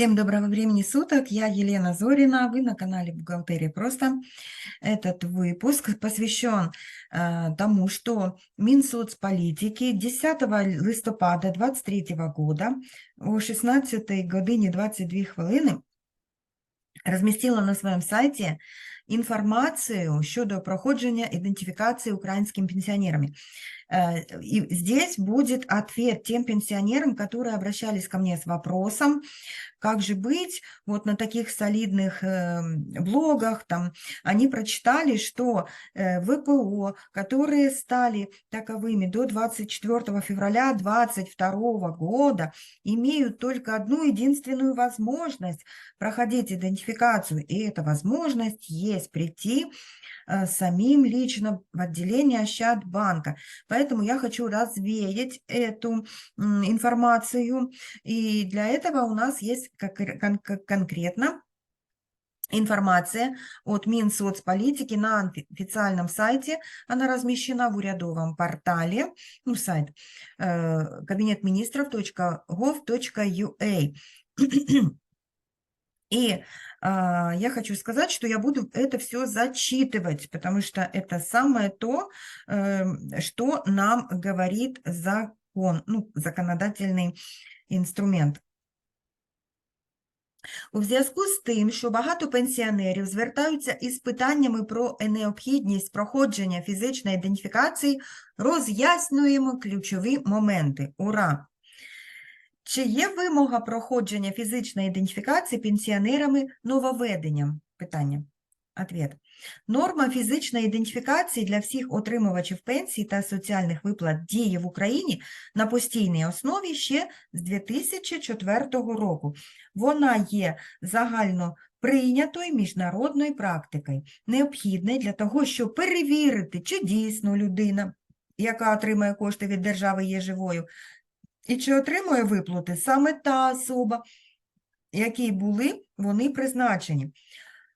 Всем доброго времени суток, я Елена Зорина, вы на канале Бухгалтерия Просто. Этот выпуск посвящен э, тому, что Минсоцполитики 10 листопада 2023 года о 16 годині 22 хвилини розмістила на своєму сайті інформацію щодо проходження ідентифікації українськими пенсионерами. Э, И здесь будет ответ тем пенсионерам, которые обращались ко мне с вопросом, как же быть, вот на таких солидных э, блогах, там, они прочитали, что э, ВПО, которые стали таковыми до 24 февраля 2022 года, имеют только одну единственную возможность проходить идентификацию, и эта возможность есть прийти самим лично в отделение Ощадбанка. Поэтому я хочу развеять эту информацию, и для этого у нас есть конкретно информация от Минсоцполитики на офи- официальном сайте. Она размещена в урядовом портале, ну, сайт э, кабинетминистров.gov.ua. И а, я хочу сказать, что я буду это все зачитывать, потому что это самое то, эм, что нам говорит закон, ну, законодательный інструмент. У зв'язку з тим, що багато пенсіонерів звертаються із питаннями про необхідність проходження фізичної ідентифікації, роз'яснюємо ключові моменти. Ура! Чи є вимога проходження фізичної ідентифікації пенсіонерами нововведенням? Питання. Ответ. Норма фізичної ідентифікації для всіх отримувачів пенсій та соціальних виплат діє в Україні на постійній основі ще з 2004 року. Вона є загально прийнятою міжнародною практикою, необхідною для того, щоб перевірити, чи дійсно людина, яка отримує кошти від держави, є живою, і чи отримує виплати саме та особа, якій були вони призначені.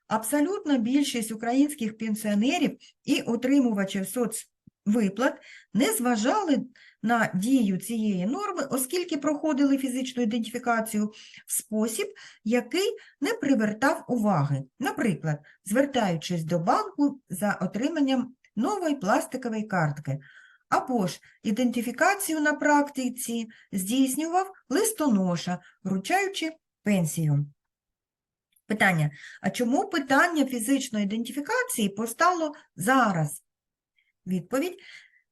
Абсолютна більшість українських пенсіонерів і отримувачів соцвиплат не зважали на дію цієї норми, оскільки проходили фізичну ідентифікацію в спосіб, який не привертав уваги. Наприклад, звертаючись до банку за отриманням нової пластикової картки. Або ж ідентифікацію на практиці здійснював листоноша, вручаючи пенсію. Питання. А чому питання фізичної ідентифікації постало зараз? Відповідь.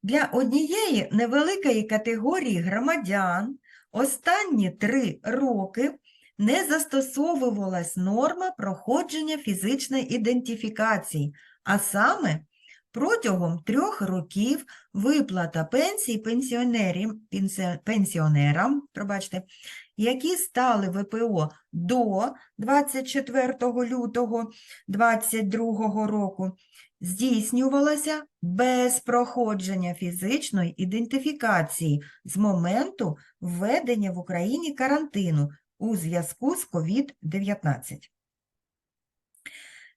Для однієї невеликої категорії громадян останні три роки не застосовувалась норма проходження фізичної ідентифікації, а саме протягом трьох років виплата пенсій пенсіонерам, пробачте, які стали ВПО до 24 лютого 2022 року, здійснювалася без проходження фізичної ідентифікації з моменту введення в Україні карантину у зв'язку з COVID-19.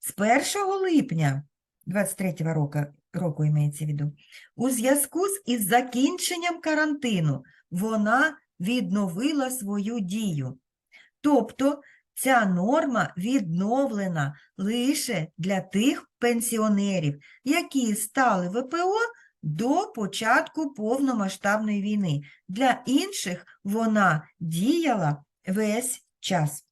З 1 липня 23 року, року імеється в виду, у зв'язку з із закінченням карантину вона відновила свою дію. Тобто ця норма відновлена лише для тих пенсіонерів, які стали ВПО до початку повномасштабної війни. Для інших вона діяла весь час.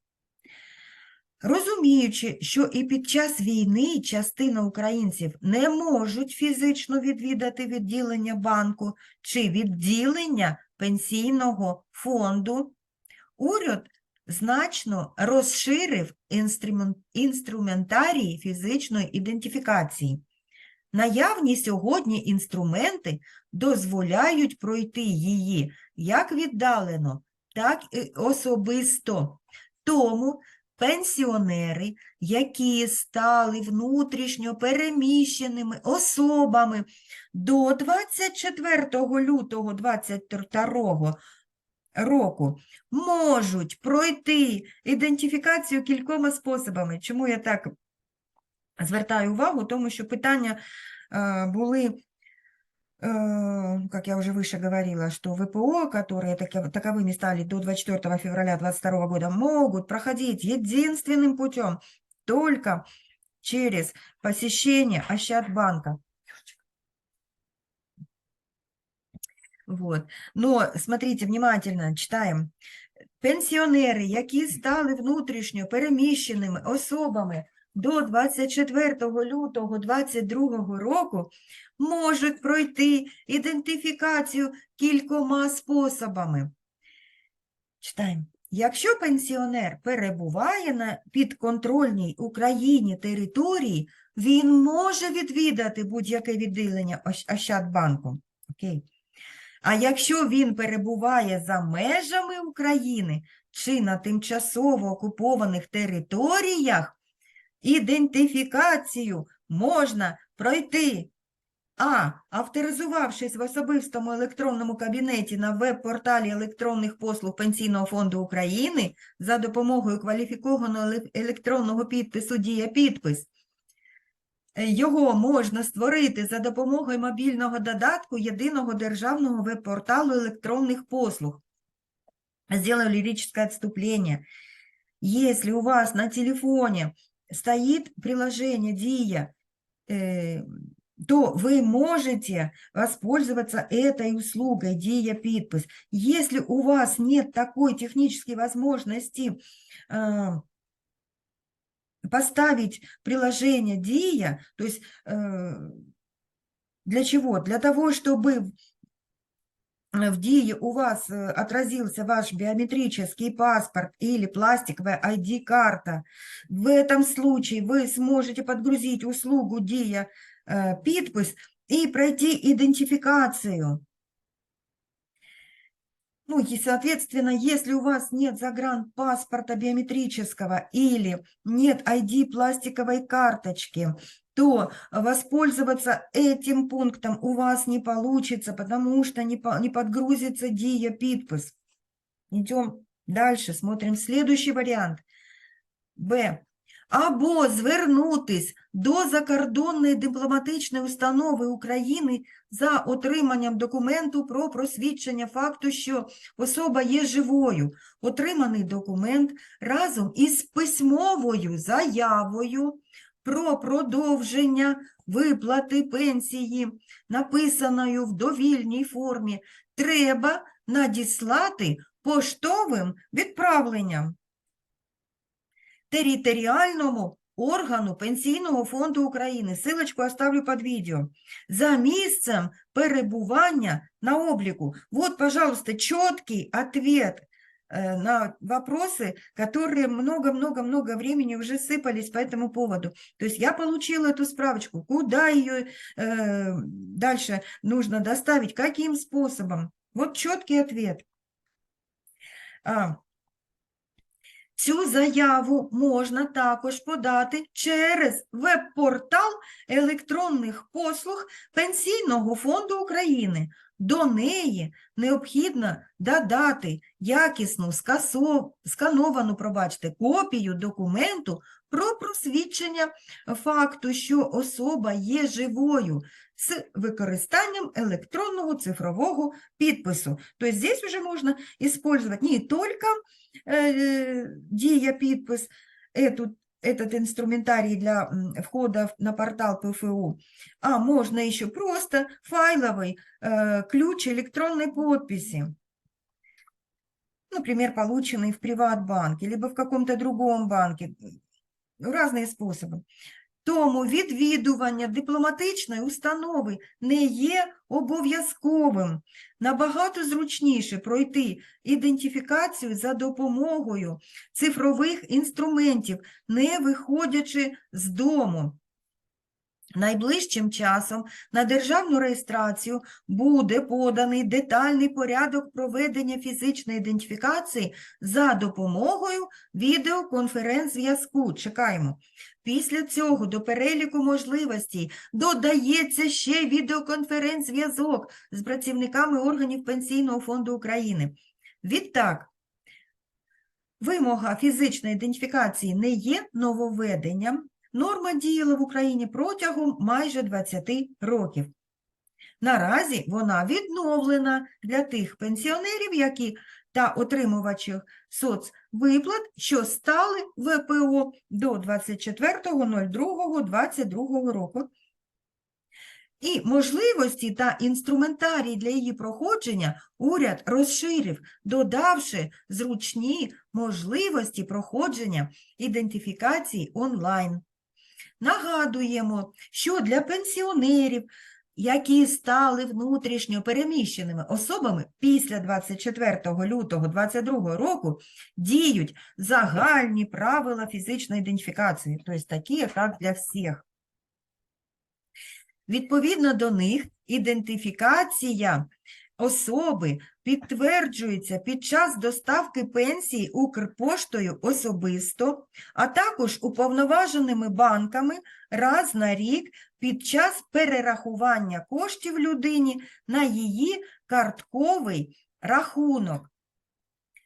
Розуміючи, що і під час війни частина українців не можуть фізично відвідати відділення банку чи відділення пенсійного фонду, уряд значно розширив інструмент- інструментарій фізичної ідентифікації. Наявні сьогодні інструменти дозволяють пройти її як віддалено, так і особисто. Тому пенсіонери, які стали внутрішньо переміщеними особами до 24 лютого 2022 року, можуть пройти ідентифікацію кількома способами. Чому я так звертаю увагу? Тому що питання е, були как я уже выше говорила, что ВПО, которые таки- таковыми стали до 24 февраля 2022 года, могут проходить единственным путем только через посещение Ощадбанка. Вот. Но смотрите внимательно, читаємо. Пенсіонери, які стали внутрішньо переміщеними особами до 24 лютого 2022 року, можуть пройти ідентифікацію кількома способами. Читаємо. Якщо пенсіонер перебуває на підконтрольній Україні території, він може відвідати будь-яке відділення Ощадбанку. Окей. А якщо він перебуває за межами України чи на тимчасово окупованих територіях, ідентифікацію можна пройти а. Авторизувавшись в особистому електронному кабінеті на веб-порталі електронних послуг Пенсійного фонду України за допомогою кваліфікованого електронного підпису «Дія підпис», Е, Його можна створити за допомогою мобільного додатку єдиного державного веб-порталу електронних послуг. Сделаю лирическое отступление. Если у вас на телефоне стоит приложение Дия, э, то вы можете воспользоваться этой услугой Дия Подпись. Если у вас нет такой технической возможности э, поставить приложение Дия, то есть э, для чего? Для того, чтобы в Дии у вас э, отразился ваш биометрический паспорт или пластиковая ID-карта, в этом случае вы сможете подгрузить услугу Дия э, Подпись и пройти идентификацию. Ну и, соответственно, если у вас нет загранпаспорта биометрического или нет ID пластиковой карточки, то воспользоваться этим пунктом у вас не получится, потому что не, по- не подгрузится Дия Подпись. Идем дальше, смотрим следующий варіант. Б. Або звернутись до закордонної дипломатичної установи України за отриманням документу про просвідчення факту, що особа є живою. Отриманий документ разом із письмовою заявою про продовження виплати пенсії, написаною в довільній формі, треба надіслати поштовим відправленням територіальному органу Пенсійного фонду України. Силочку оставлю під відео. За місцем перебування на обліку. Вот, пожалуйста, чіткий ответ на вопросы, которые много-много-много времени уже сыпались по этому поводу. То есть я получила эту справочку, куда ее э, дальше нужно доставить, каким способом. Вот четкий ответ. А, Цю заяву можна також подати через веб-портал електронних послуг Пенсійного фонду України. До неї необхідно додати якісну скасо- скановану, пробачте, копію документу про просвідчення факту, що особа є живою з використанням електронного цифрового підпису. Тобто здесь уже можна использовать не только э, Дия Подпись, эту, этот инструментарий для входа на портал ПФУ, а можно еще просто файловый э, ключ электронной подписи. Например, полученный в Приватбанке, либо в каком-то другом банке. Разные способи. Тому відвідування дипломатичної установи не є обов'язковим. Набагато зручніше пройти ідентифікацію за допомогою цифрових інструментів, не виходячи з дому. Найближчим часом на державну реєстрацію буде поданий детальний порядок проведення фізичної ідентифікації за допомогою відеоконференц-зв'язку. Чекаємо. Після цього до переліку можливостей додається ще відеоконференц-зв'язок з працівниками органів Пенсійного фонду України. Відтак, вимога фізичної ідентифікації не є нововведенням. Норма діяла в Україні протягом майже 20 років. Наразі вона відновлена для тих пенсіонерів, які та отримувачів соцвиплат, що стали ВПО до 24.02.22 року. І можливості та інструментарій для її проходження уряд розширив, додавши зручні можливості проходження ідентифікації онлайн. Нагадуємо, що для пенсіонерів, які стали внутрішньо переміщеними особами після 24 лютого 2022 року, діють загальні правила фізичної ідентифікації, тобто такі, як для всіх. Відповідно до них ідентифікація особи підтверджується під час доставки пенсії Укрпоштою особисто, а також уповноваженими банками раз на рік під час перерахування коштів людині на її картковий рахунок.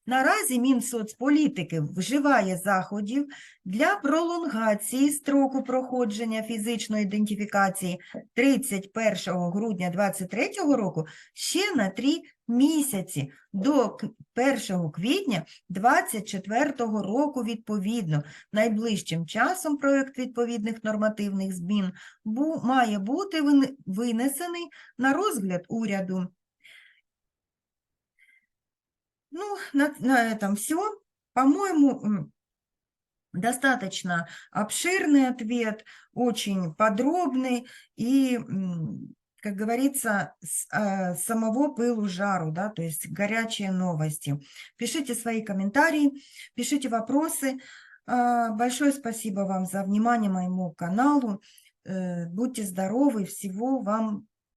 Наразі Мінсоцполітики вживає заходів для пролонгації строку проходження фізичної ідентифікації 31 грудня 2023 року ще на 3 місяці до 1 квітня 2024 року відповідно. Найближчим часом проєкт відповідних нормативних змін має бути винесений на розгляд уряду. Ну, на, на этом все. По-моему, достаточно обширный ответ, очень подробный и, как говорится, с а, самого пылу жару, да, то есть горячие новости. Пишите свои комментарии, пишите вопросы. А, Большое спасибо вам за внимание моему каналу. Э, Будьте здоровы, всего вам